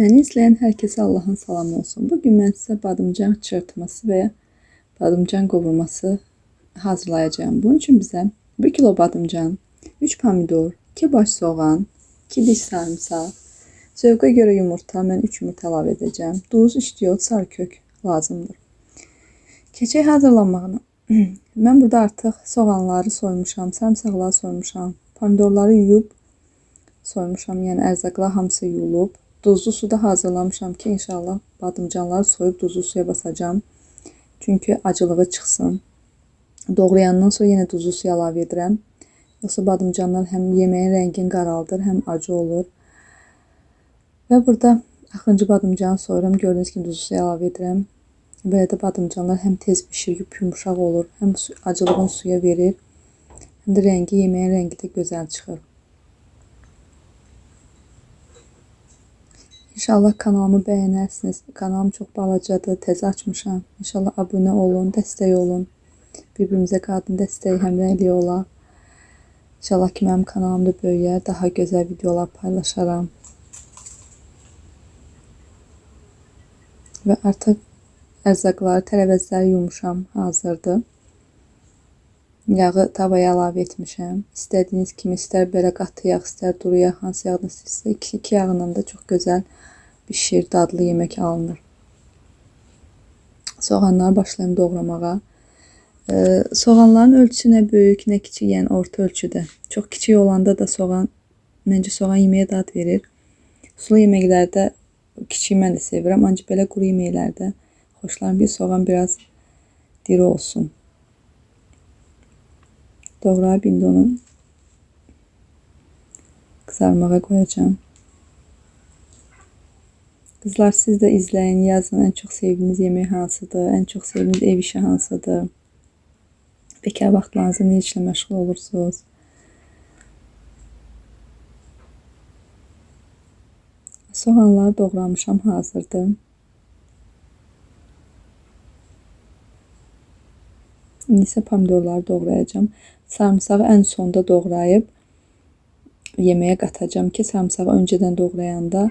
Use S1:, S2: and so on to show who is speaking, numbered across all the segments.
S1: Məni izləyən hər kəsə Allahın salamı olsun. Bu gün mən sizə badımcan çırpması və ya badımcan qovurması hazırlayacağam. Bunun üçün bizə 1 kilo badımcan, 3 pomidor, 2 baş soğan, 2 diş sarımsaq, zövqə görə yumurta, mən 3 yumurta əlavə edəcəm. Duz, istiot, sarı kök lazımdır. Keçək hazırlanmağına. mən burada artıq soğanları soymuşam, sarımsaqları soymuşam, pomidorları yuyub soymuşam. Yəni ərzaqlar hamısı yuyulub. Duzlu suda hazırlamışam ki, inşallah badımcanları soyub duzlu suya basacağam. Çünki acılığı çıxsın. Doğrayandan sonra yenə duzlu suya əlavə edirəm. Yoxsa badımcanlar həm yeməyin rəngini qaraldır, həm acı olur. Və burada axıncı badımcanı soyuram. Gördüyünüz kimi duzlu suya əlavə edirəm. Belə də badımcanlar həm tez bişir, yumşaq olur, həm acılığını suya verir, həm də rəngi, yeməyin rəngi də gözəl çıxır. İnşallah kanalımı bəyənərsiniz. Kanalım çox balacadır, təzə açmışam. İnşallah abunə olun, dəstək olun. Bir-birimizə qadın dəstəyi, həmrəyliyi olaq. İnşallah ki, mənim kanalımda böyüyər, daha gözəl videolar paylaşaram. Və artıq ərzaqları, tərəvəzləri yumuşam, hazırdır. Yağı tavaya əlavə etmişəm. İstədiyiniz kimi, istər belə qatı yağ, istər duru yağ, hansı yağdan istəyirsə, iki, iki yağından da çox gözəl bişir, dadlı yemək alınır. Soğanları başlayım doğramağa. Ee, soğanların ölçüsü nə böyük, nə kiçik, yəni orta ölçüdə. Çox kiçik olanda da soğan, məncə soğan yeməyə dad verir. Sulu yeməklərdə kiçiyi mən də sevirəm, ancaq belə quru yeməklərdə xoşlarım bir soğan biraz diri olsun. Doğrayıb indi onu qızarmağa qoyacağam. Qızlar siz də izləyin, yazın ən çox sevdiyiniz yemək hansıdır, ən çox sevdiyiniz ev işi hansıdır. Bekar vaxtlarınızda nə işlə məşğul olursunuz? Soğanları doğramışam, hazırdır. İndi isə pomidorları doğrayacağam. Sarımsağı ən sonda doğrayıb yeməyə qatacağam ki, sarımsağı öncədən doğrayanda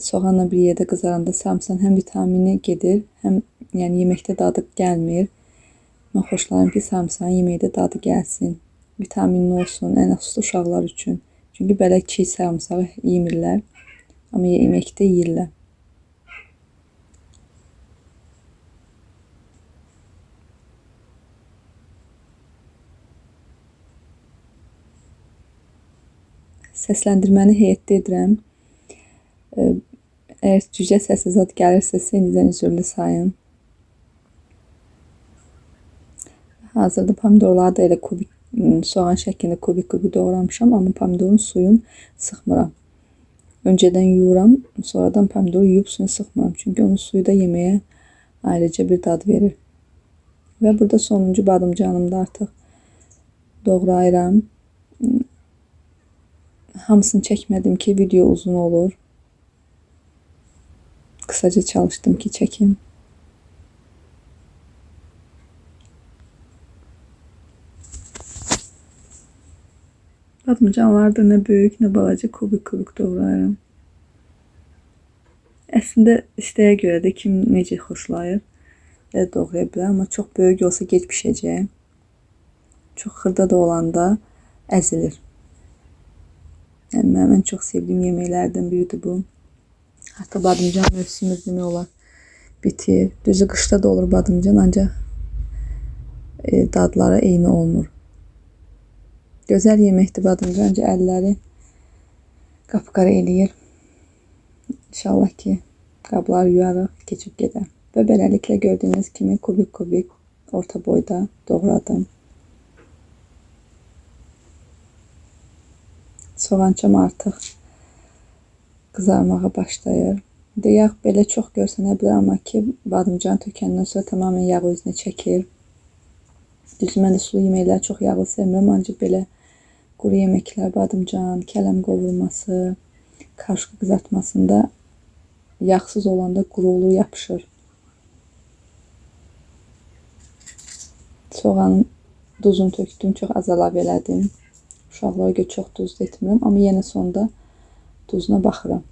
S1: soğanla bir yerdə qızaranda sarımsağın həm vitamini gedir, həm yəni yeməkdə dadı gəlmir. Mən xoşlayıram ki, sarımsağın yeməkdə dadı gəlsin. Vitaminli olsun, ən əsas uşaqlar üçün. Çünki belə çiy sarımsağı yemirlər, amma yeməkdə yeyirlər. Səsləndirməni heyətdə edirəm. Əgər cücə səsi zad gəlirsə, senidən üzrlü sayın. Hazırda pomidorları da elə kubik soğan şəklində kubik-kubik doğramışam, amma pomidorun suyunu sıxmıram. Öncədən yuyuram, sonradan pomidoru yuyub suyunu sıxmıram. Çünki onun suyu da yeməyə ayrıca bir dad verir. Və burada sonuncu badımcanımı da artıq doğrayıram. Hamısını çəkmədim ki, video uzun olur. Kısaca çalıştım ki çekim. Patlıcanlar da ne büyük ne balaca kubik kubik doğrayıram. Əslində istəyə görə də kim necə xoşlayır belə doğraya bilər, amma çox böyük olsa gec bişəcək. Çox xırda da olanda əzilir. Yəni mənim ən çox sevdiyim yeməklərdən biridir bu. Hatta badımcan mövsümü demək olar bitir. Düzü qışda da olur badımcan ancaq e, dadları eyni olmur. Gözəl yeməkdir badımcan, ancaq əlləri qapqara eləyir. İnşallah ki qablar yuyarıq, keçib gedər. Və beləliklə gördüyünüz kimi kubik-kubik orta boyda doğradım. Soğancam artıq qızarmağa başlayır. De yağ belə çox görsənə bilər, amma ki, badımcan tökəndən sonra tamamilə yağ özünə çəkir. Düzdür, mən də sulu yeməkləri çox yağlı sevmirəm, ancaq belə quru yeməklər, badımcan, kələm qovurması, karışqa qızartmasında yağsız olanda quru olur, yapışır. Soğanın duzunu tökdüm, çox az əlavə elədim. Uşaqlara görə çox duzlu etmirəm, amma yenə sonda duzuna baxıram.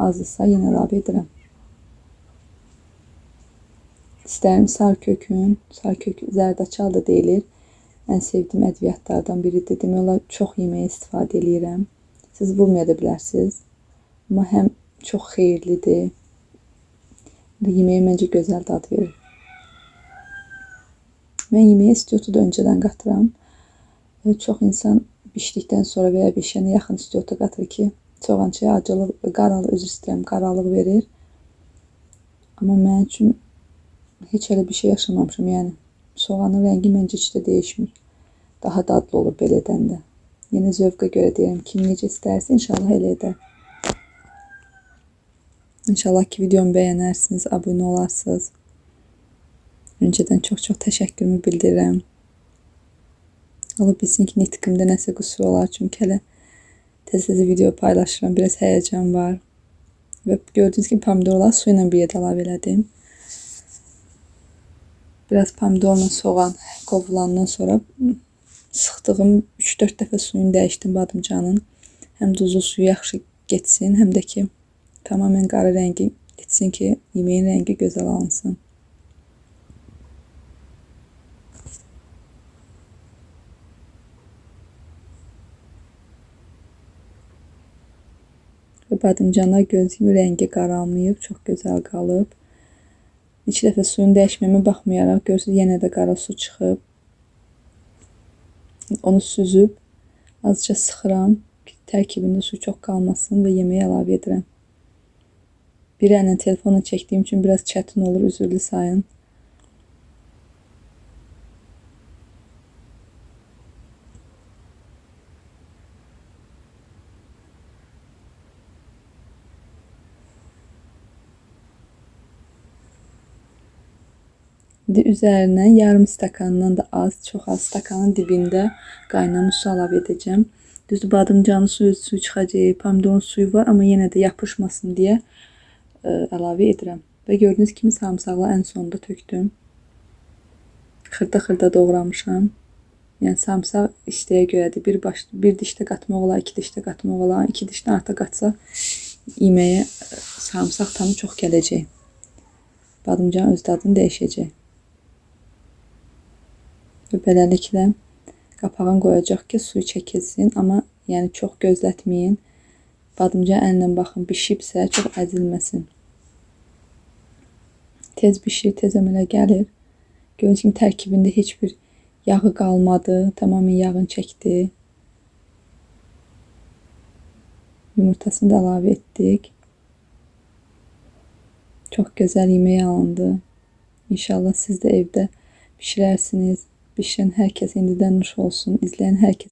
S1: azsa yenə əlavə edirəm. İstəyirəm sarkökün, sarkök zərdaçal da deyilir. Ən sevdiyim ədviyyatlardan biridir. Demək olar çox yeməyə istifadə edirəm. Siz vurmaya da bilərsiniz. Amma həm çox xeyirlidir. Yeməyə məncə gözəl dad verir. Mən yeməyə istiotu da öncədən qatıram. Çox insan bişdikdən sonra və ya bişənə yaxın istiota qatır ki, soğançıya acılıq, qaralı üzr istəyirəm, qaralıq verir. Amma mənim üçün heç elə bir şey yaşamamışam. Yəni soğanın rəngi məncə heç də dəyişmir. Daha dadlı olur belə edəndə. Yenə zövqə görə deyirəm. Kim necə istərsə inşallah elə edər. İnşallah ki videomu bəyənərsiniz, abunə olarsınız. Öncədən çox-çox təşəkkürümü bildirirəm. Ola bilsin ki, nitqimdə nəsə qüsur olar, çünki hələ tez-tez video paylaşıram, biraz həyəcan var. Və gördüyünüz kimi pomidorları su ilə bir yerdə əlavə elədim. Biraz pomidorla soğan qovulandan sonra sıxdığım 3-4 dəfə suyunu dəyişdim badımcanın. Həm duzlu suyu yaxşı getsin, həm də ki tamamilə qara rəngi getsin ki, yeməyin rəngi gözəl alınsın. Və badımcanlar gördüyünüz kimi rəngi qaralmayıb, çox gözəl qalıb. İki dəfə suyunu dəyişməyimə baxmayaraq görürsüz yenə də qara su çıxıb. Onu süzüb azca sıxıram ki, tərkibində su çox qalmasın və yeməyə əlavə edirəm. Bir əllə telefonla çəkdiyim üçün biraz çətin olur, üzrlü sayın. İndi üzərinə yarım stəkandan da az, çox az stəkanın dibində qaynamış su əlavə edəcəm. Düzdür, badımcanın suyu, suyu çıxacaq, pomidorun suyu var, amma yenə də yapışmasın deyə e, əlavə edirəm. Və gördüyünüz kimi sarımsaqları ən sonda tökdüm. Xırda-xırda doğramışam. Yəni sarımsaq istəyə görədir. Bir baş bir dişdə qatmaq olar, iki dişdə qatmaq olar. İki dişdən artıq qatsa yeməyə e, sarımsaq tamı çox gələcək. Badımcan öz dadını dəyişəcək. Və beləliklə qapağını qoyacaq ki, suyu çəkilsin, amma yəni çox gözlətməyin. Badımcan əllə baxın, bişibsə çox əzilməsin. Tez bişir, tez əmələ gəlir. Gördüyünüz kimi tərkibində heç bir yağı qalmadı, tamamilə yağını çəkdi. Yumurtasını da əlavə etdik. Çox gözəl yemək alındı. İnşallah siz də evdə bişirərsiniz. Pişirən hər kəsə indidən nuş olsun. İzləyən hər kəsə